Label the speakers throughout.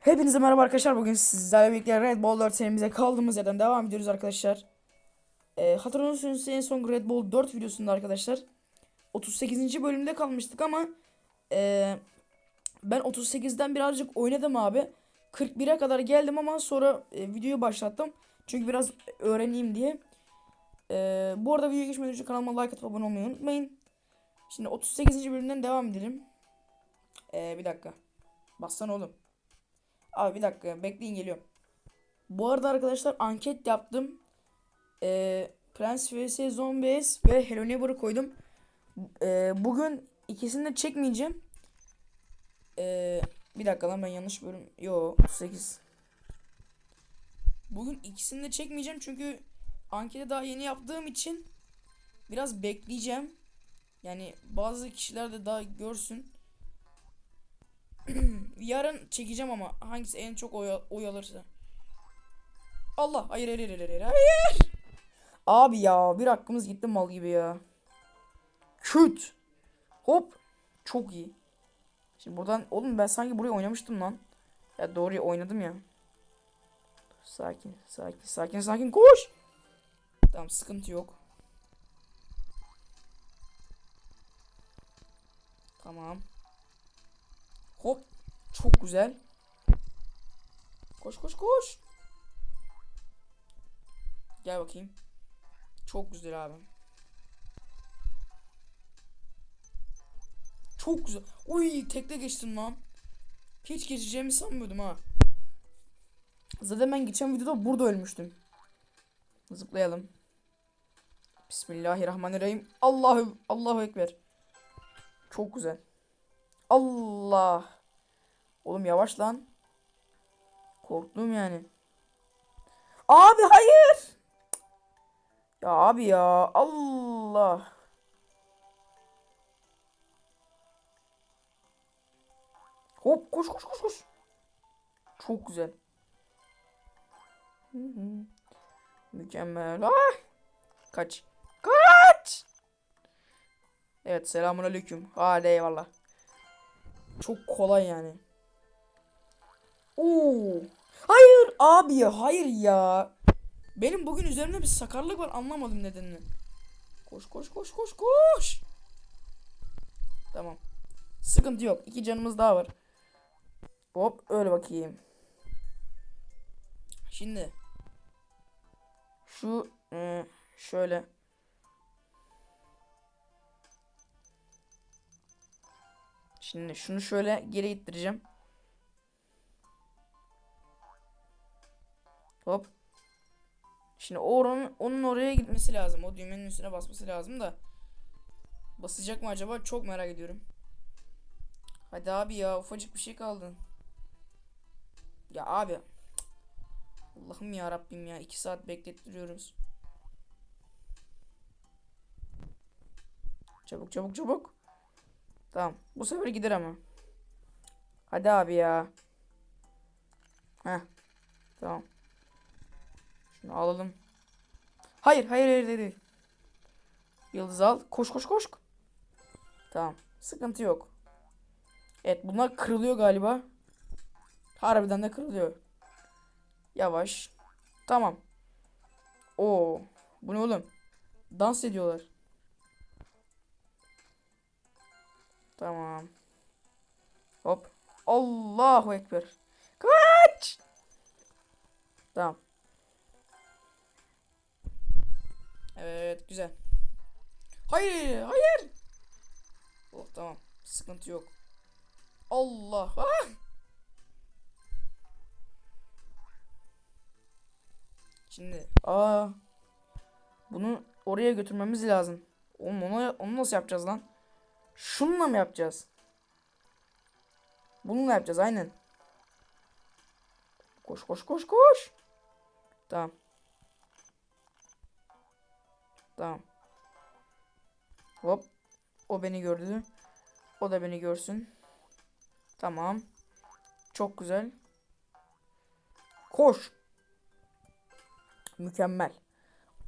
Speaker 1: Hepinize merhaba arkadaşlar. Bugün sizlerle birlikte Red Bull 4 serimize kaldığımız yerden devam ediyoruz arkadaşlar. Ee, hatırlıyorsunuz en son Red Bull 4 videosunda arkadaşlar 38. bölümde kalmıştık ama ee, ben 38'den birazcık oynadım abi. 41'e kadar geldim ama sonra e, videoyu başlattım. Çünkü biraz öğreneyim diye. Ee, bu arada videoya geçmeden önce kanalıma like atıp abone olmayı unutmayın. Şimdi 38. bölümden devam edelim. Ee, bir dakika. Bassana oğlum. Abi bir dakika bekleyin geliyorum. Bu arada arkadaşlar anket yaptım. Ee, Plants vs Zombies ve Hello Neighbor'ı koydum. Ee, bugün ikisini de çekmeyeceğim. Ee, bir dakika lan ben yanlış bölüm. Yo 38. Bugün ikisini de çekmeyeceğim çünkü anketi daha yeni yaptığım için biraz bekleyeceğim. Yani bazı kişiler de daha görsün. Yarın çekeceğim ama hangisi en çok oy, oy alırsa. Allah hayır hayır hayır hayır hayır. Abi ya bir hakkımız gitti mal gibi ya. Küt. Hop. Çok iyi. Şimdi buradan oğlum ben sanki buraya oynamıştım lan. Ya doğru oynadım ya. Sakin sakin sakin sakin koş. Tamam sıkıntı yok. Tamam. Hop. Çok güzel. Koş koş koş. Gel bakayım. Çok güzel abi. Çok güzel. Uy tekte geçtim lan. Hiç geçeceğimi sanmıyordum ha. Zaten ben geçen videoda burada ölmüştüm. Zıplayalım. Bismillahirrahmanirrahim. Allahu Allahu ekber. Çok güzel. Allah. Oğlum yavaş lan. Korktum yani. Abi hayır. Ya abi ya. Allah. Hop koş koş koş koş. Çok güzel. Hı. Mükemmel. Ah! Kaç. Kaç. Evet selamun aleyküm. Hadi eyvallah. Çok kolay yani. Oo. Hayır abi hayır ya. Benim bugün üzerimde bir sakarlık var anlamadım nedenini. Koş koş koş koş koş. Tamam. Sıkıntı yok. İki canımız daha var. Hop öyle bakayım. Şimdi şu e, şöyle Şimdi şunu şöyle geri ittireceğim. Hop. Şimdi oranın onun oraya gitmesi lazım. O düğmenin üstüne basması lazım da. Basacak mı acaba? Çok merak ediyorum. Hadi abi ya ufacık bir şey kaldı. Ya abi. Allah'ım ya Rabbim ya 2 saat beklettiriyoruz. Çabuk çabuk çabuk. Tamam. Bu sefer gider ama. Hadi abi ya. Heh. Tamam. Şunu alalım. Hayır hayır hayır dedi. Yıldız al. Koş koş koş. Tamam. Sıkıntı yok. Evet bunlar kırılıyor galiba. Harbiden de kırılıyor. Yavaş. Tamam. Oo. Bu ne oğlum? Dans ediyorlar. Tamam. Hop. Allahu Ekber. Kaç. Tamam. Evet güzel. Hayır hayır. Oh tamam. Sıkıntı yok. Allah. Ah! Şimdi aa bunu oraya götürmemiz lazım. Oğlum onu, onu nasıl yapacağız lan? Şununla mı yapacağız? Bununla yapacağız aynen. Koş koş koş koş. Tamam. Tamam. Hop. O beni gördü. O da beni görsün. Tamam. Çok güzel. Koş. Mükemmel.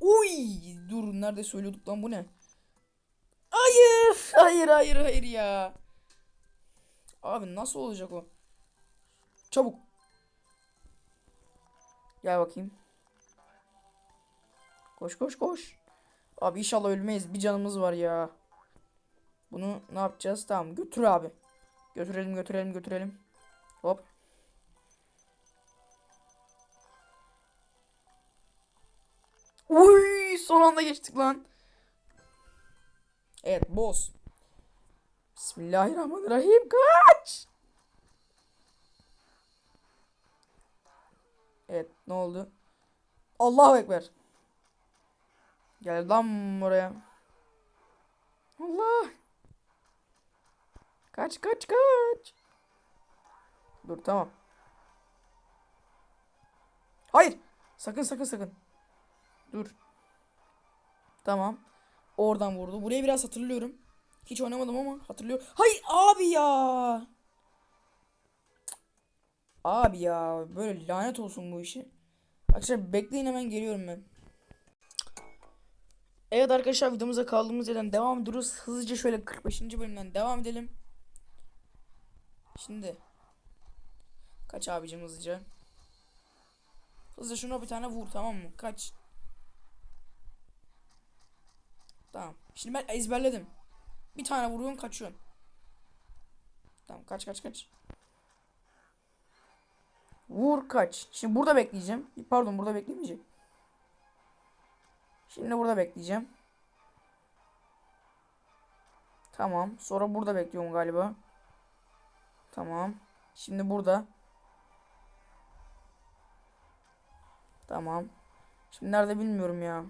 Speaker 1: Uy, dur nerede söylüyorduk lan bu ne? Hayır, hayır, hayır, hayır ya. Abi nasıl olacak o? Çabuk. Gel bakayım. Koş koş koş. Abi inşallah ölmeyiz. Bir canımız var ya. Bunu ne yapacağız? Tamam götür abi. Götürelim götürelim götürelim. Hop. Uy son anda geçtik lan. Evet boss. Bismillahirrahmanirrahim. Kaç. Evet ne oldu? Allahu Ekber. Gel lan buraya. Allah. Kaç kaç kaç. Dur tamam. Hayır. Sakın sakın sakın. Dur. Tamam. Oradan vurdu. Burayı biraz hatırlıyorum. Hiç oynamadım ama hatırlıyorum. Hayır abi ya. Abi ya böyle lanet olsun bu işi. Arkadaşlar bekleyin hemen geliyorum ben. Evet arkadaşlar videomuza kaldığımız yerden devam ediyoruz. Hızlıca şöyle 45. bölümden devam edelim. Şimdi kaç abicim hızlıca. Hızlıca şuna bir tane vur tamam mı? Kaç. Tamam. Şimdi ben ezberledim. Bir tane vuruyorsun kaçıyorsun. Tamam kaç kaç kaç. Vur kaç. Şimdi burada bekleyeceğim. Pardon burada beklemeyeceğim. Şimdi burada bekleyeceğim. Tamam. Sonra burada bekliyorum galiba. Tamam. Şimdi burada. Tamam. Şimdi nerede bilmiyorum ya.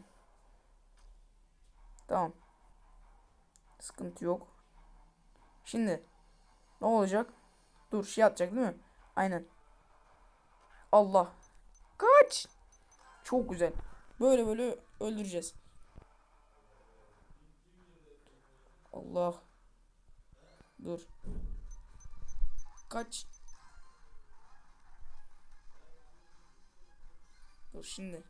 Speaker 1: Tamam. Sıkıntı yok. Şimdi ne olacak? Dur şey atacak değil mi? Aynen. Allah. Kaç. Çok güzel. Böyle böyle öldüreceğiz. Allah. Dur. Kaç. Dur şimdi.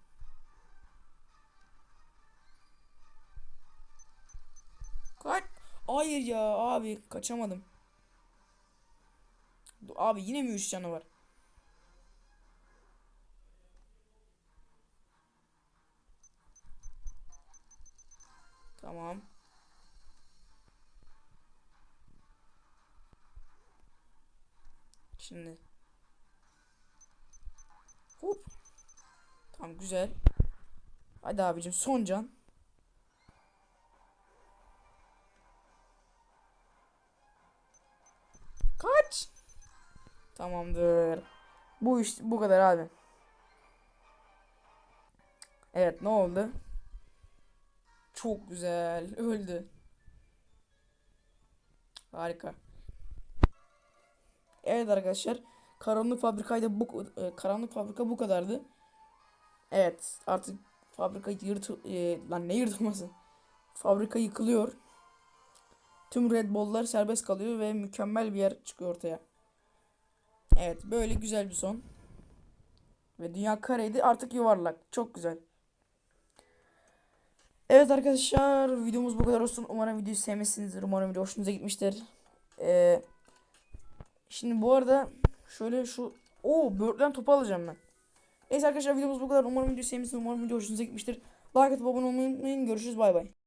Speaker 1: Kaç. Hayır ya abi kaçamadım. Dur, abi yine mi 3 canı var? Şimdi. Hop. Tamam güzel. Hadi abicim son can. Kaç. Tamamdır. Bu iş bu kadar abi. Evet ne oldu? Çok güzel. Öldü. Harika. Evet arkadaşlar. Karanlık fabrikayda bu e, karanlık fabrika bu kadardı. Evet artık fabrika yırtı e, lan ne yırtılması? Fabrika yıkılıyor. Tüm Red Bull'lar serbest kalıyor ve mükemmel bir yer çıkıyor ortaya. Evet böyle güzel bir son. Ve dünya kareydi artık yuvarlak. Çok güzel. Evet arkadaşlar videomuz bu kadar olsun. Umarım videoyu sevmişsinizdir. Umarım video hoşunuza gitmiştir. Ee, şimdi bu arada şöyle şu o böğürtlen topu alacağım ben. Neyse arkadaşlar videomuz bu kadar. Umarım videoyu sevmişsiniz. Umarım video hoşunuza gitmiştir. Like atıp abone olmayı unutmayın. Görüşürüz bay bay.